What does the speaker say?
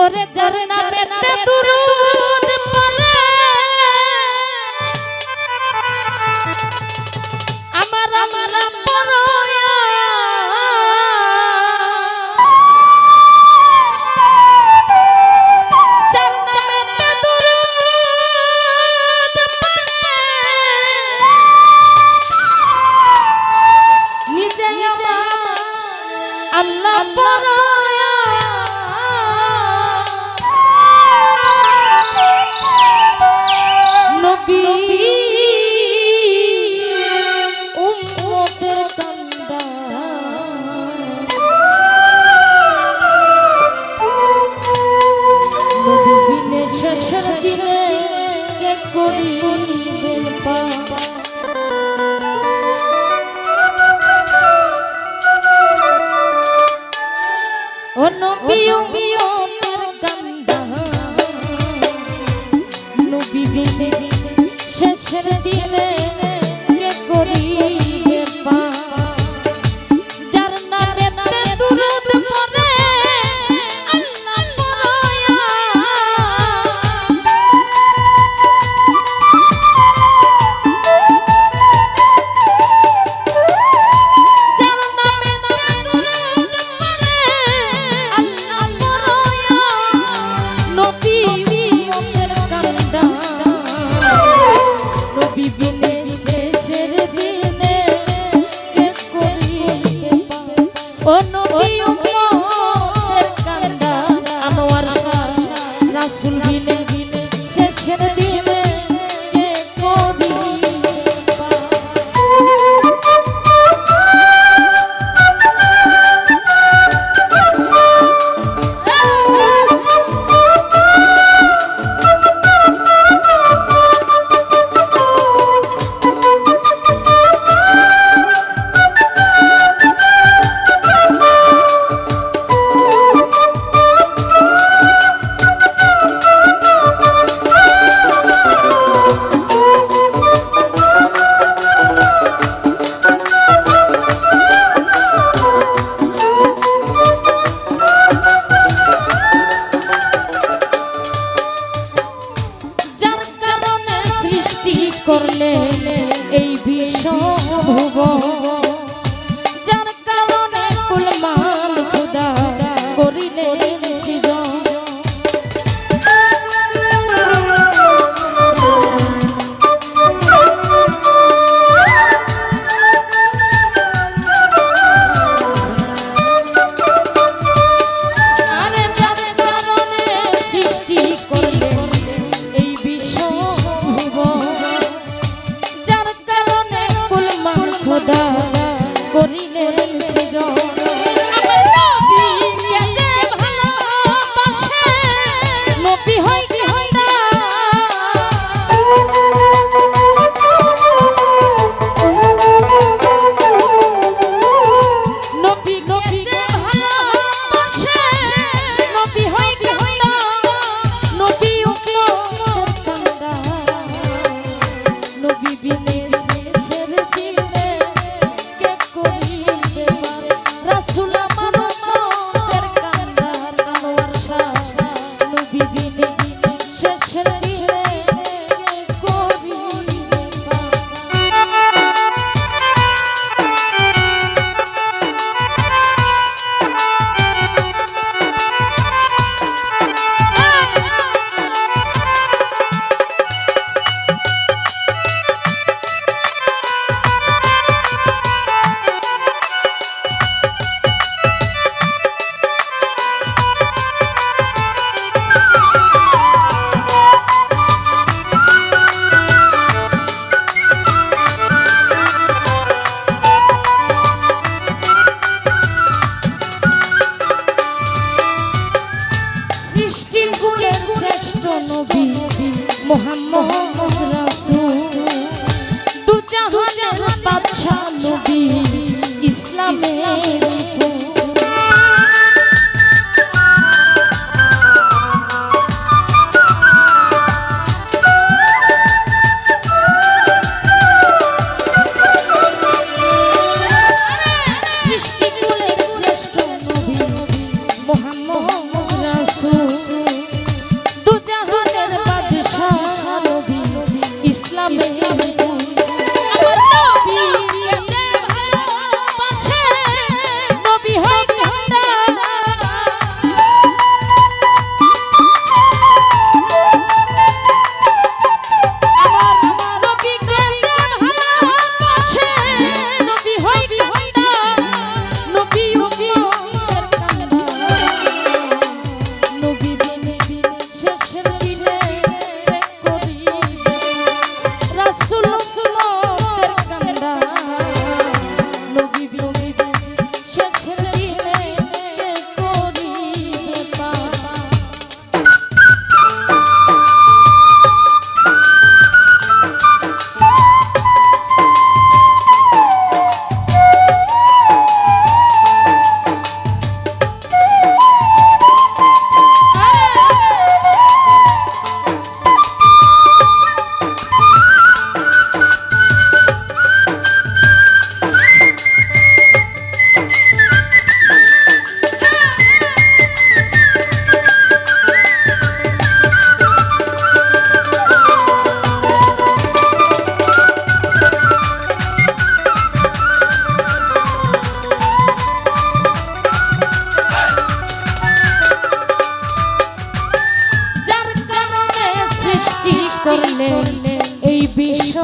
ওরে যার নামে দূর শেষের দিনে Happy birthday. করলে এই বিশ্ব ভুব be দু জাহানের বাদশাহ নবী ইসলামে সৃষ্টি করলে এই বিশ্ব